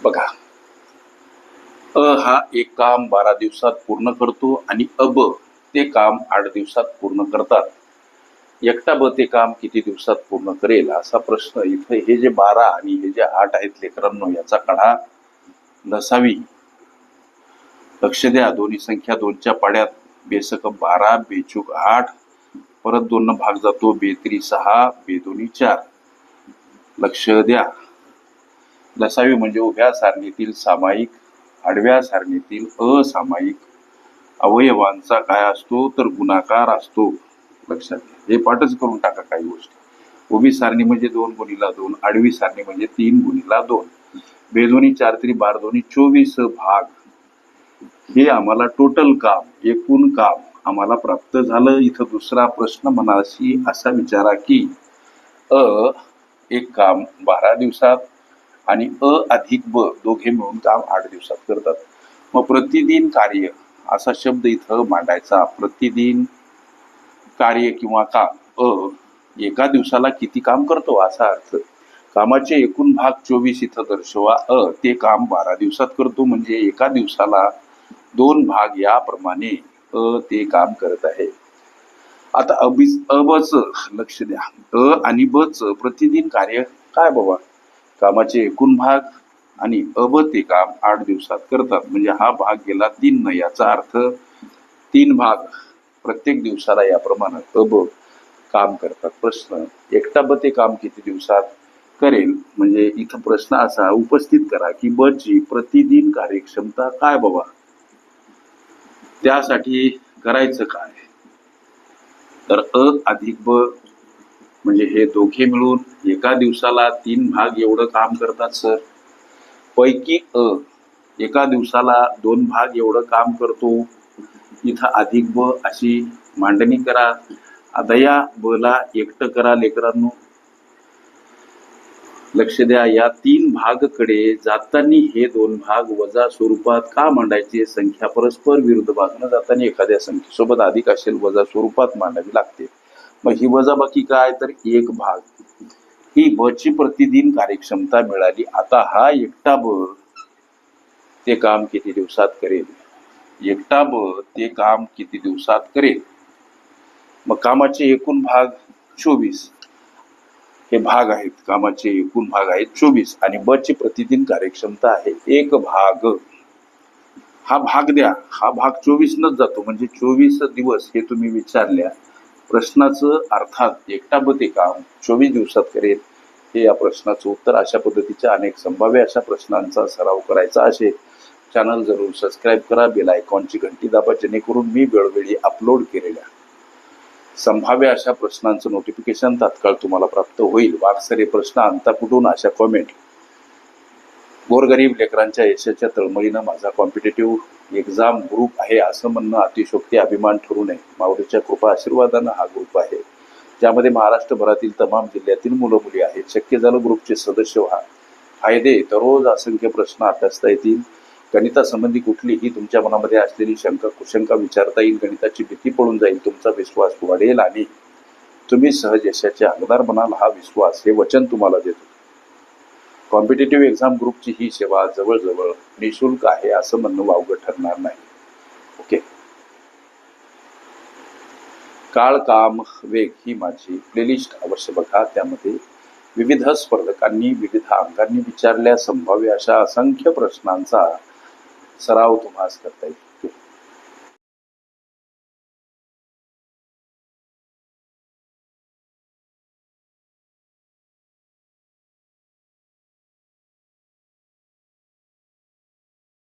बघा. अ हा एक काम बारा दिवसात पूर्ण करतो आणि अब ते काम आठ दिवसात पूर्ण करतात. एकटा ब ते काम किती दिवसात पूर्ण करेल असा प्रश्न इथे हे जे बारा आणि हे जे आठ आहेत लेकरांनो याचा काढा नसावी. लक्ष द्या दोन्ही संख्या दोनच्या पाड्यात. बेसक बारा बेचूक आठ. परत दोन भाग जातो बेत्री सहा बेदोनी चार. लक्ष द्या. लसावी म्हणजे उभ्या सारणीतील सामायिक आडव्या सारणीतील असामायिक अवयवांचा काय असतो तर गुणाकार असतो. लक्षात घ्या. हे पाठच करून टाका काही गोष्टी. उभी सारणी म्हणजे दोन गुणीला दोन आडवी सारणी म्हणजे तीन गुणीला दोन. बेदोनी चार तरी बार दोन्ही चोवीस भाग. हे आम्हाला टोटल काम एकूण काम आम्हाला प्राप्त झालं. इथं दुसरा प्रश्न मनाशी असा विचारा की अ एक काम बारा दिवसात आणि अ अधिक ब दोघे मिळून काम आठ दिवसात करतात. मग प्रतिदिन कार्य असा शब्द इथं मांडायचा. प्रतिदिन कार्य किंवा काम अ एका दिवसाला किती काम करतो असा अर्थ. कामाचे एकूण भाग चोवीस इथं दर्शवा. अ ते काम बारा दिवसात करतो म्हणजे एका दिवसाला दोन भाग याप्रमाणे अ ते काम करत आहे. आता अबी अबच लक्ष द्या. अ आणि बच प्रतिदिन कार्य काय बाबा? कामाचे एकूण भाग आणि अब ते काम आठ दिवसात करतात. म्हणजे हा भाग गेला तीन न याचा अर्थ तीन भाग प्रत्येक दिवसाला याप्रमाणे अब काम करतात. प्रश्न एकटा ब ते काम किती दिवसात करेल? म्हणजे इथं प्रश्न असा उपस्थित करा की ब ची प्रतिदिन कार्यक्षमता काय बाबा? त्यासाठी करायचं काय? तर अ अधिक ब म्हणजे हे दोघे मिळून एका दिवसाला तीन भाग एवढं काम करतात सर. पैकी अ एका दिवसाला दोन भाग एवढं काम करतो. इथं अधिक ब अशी मांडणी करा. अदया बला एकटं करा लेकरांनो. लक्ष द्या या तीन भागकडे जाताना हे दोन भाग वजा स्वरूपात का मांडायचे? संख्या परस्पर विरुद्ध बाजूने जाताना एखाद्या संख्येसोबत अधिक असेल वजा स्वरूपात मांडावी लागते. मग ही वजाबाकी काय? तर एक भाग. ही ब ची प्रतिदिन कार्यक्षमता मिळाली. आता हा एकटा ब ते काम किती दिवसात करेल? एकटा ब ते काम किती दिवसात करेल? मग कामाचे एकूण भाग चोवीस. हे भाग आहेत. कामाचे एकूण भाग आहेत चोवीस. आणि ब ची प्रतिदिन कार्यक्षमता आहे एक भाग. हा भाग द्या. हा भाग चोवीस नच जातो. म्हणजे चोवीस दिवस हे तुम्ही विचारल्या. प्रश्नाचं अर्थात एकटा ब काम चोवीस दिवसात करेल हे या प्रश्नाचं उत्तर अशा पद्धतीच्या अनेक संभाव्य अशा प्रश्नांचा सराव करायचा असेल. चॅनल जरूर सबस्क्राईब करा बेल आयकॉनची घंटी दाबा जेणेकरून मी वेळोवेळी अपलोड केलेल्या संभाव्य अशा प्रश्नांचं नोटिफिकेशन तात्काळ तुम्हाला प्राप्त होईल. वाकसरे प्रश्न अंता कुठून अशा कॉमेंट गोरगरीब लेकरांच्या यशाच्या तळमळीनं माझा कॉम्पिटेटिव्ह एक्झाम ग्रुप आहे असं म्हणणं अतिशोक्ती अभिमान ठरू नये. माऊलीच्या कृपा आशीर्वादानं हा ग्रुप आहे. ज्यामध्ये महाराष्ट्रभरातील तमाम जिल्ह्यातील मुलं मुली आहेत. शक्य झालं ग्रुपचे सदस्य व्हा. फायदे दररोज असंख्य प्रश्न अभ्यासता येतील. गणितासंबंधी कुठलीही तुमच्या मनामध्ये असलेली शंका कुशंका विचारता येईल. गणिताची भीती पडून जाईल. तुमचा विश्वास वाढेल आणि तुम्ही सहज यशाचे हकदार बनाल. हा विश्वास हे वचन तुम्हाला देतो. कॉम्पिटेटिव्ह एक्झाम ग्रुपची ही सेवा जवळजवळ निशुल्क आहे असं म्हणणं वावगं ठरणार नाही. ओके काळ काम वेग ही माझी प्लेलिस्ट अवश्य बघा. त्यामध्ये विविध स्पर्धकांनी विविध अंगांनी विचारल्या संभाव्य अशा असंख्य प्रश्नांचा सराव तुम्हाला करता येईल.